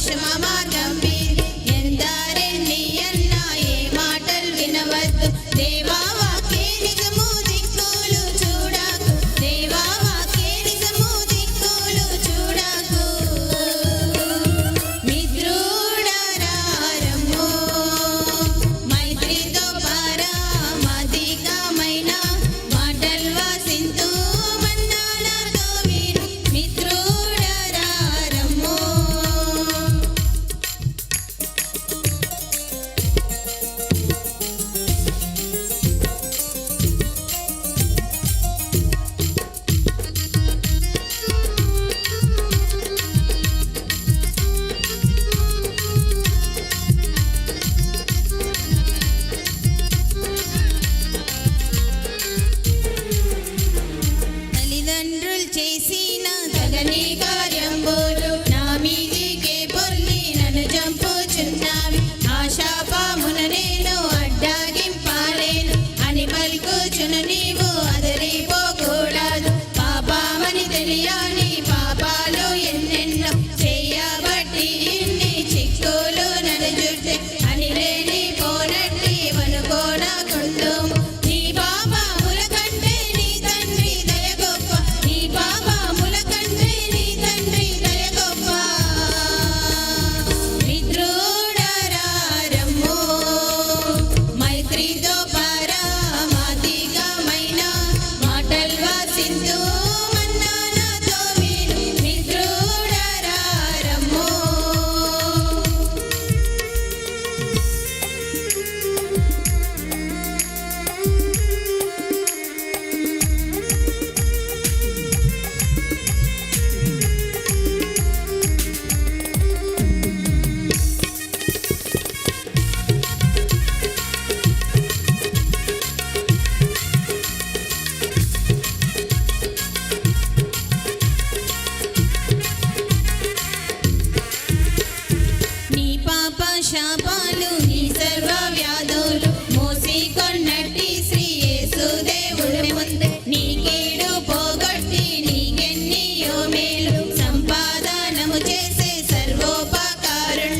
Krishna Magam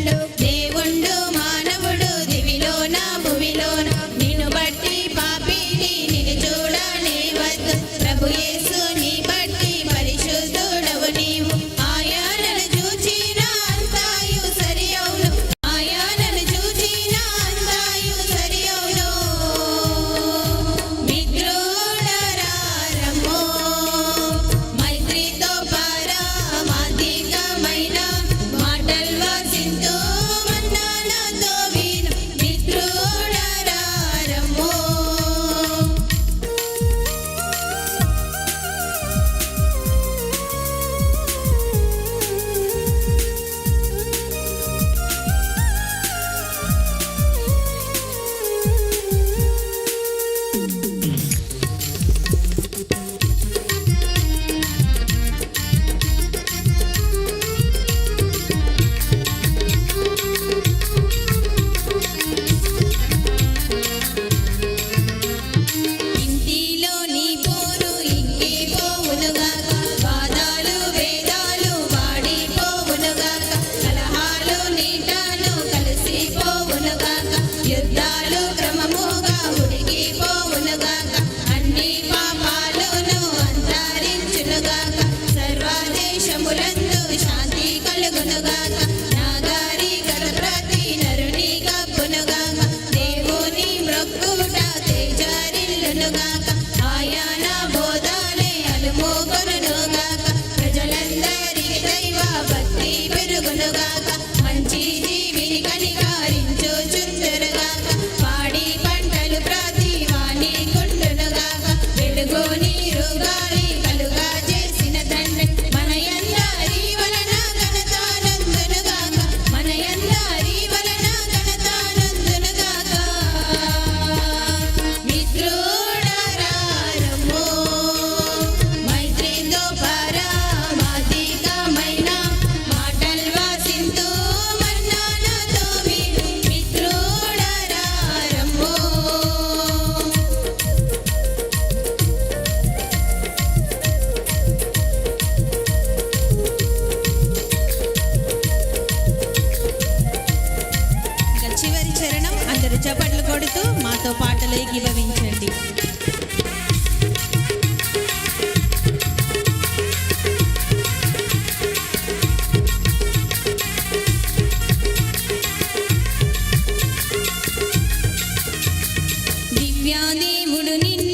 no name. Yoga చప్పట్లు కొడుతూ మాతో పాటలు ఏకీభవించండి. నిన్ను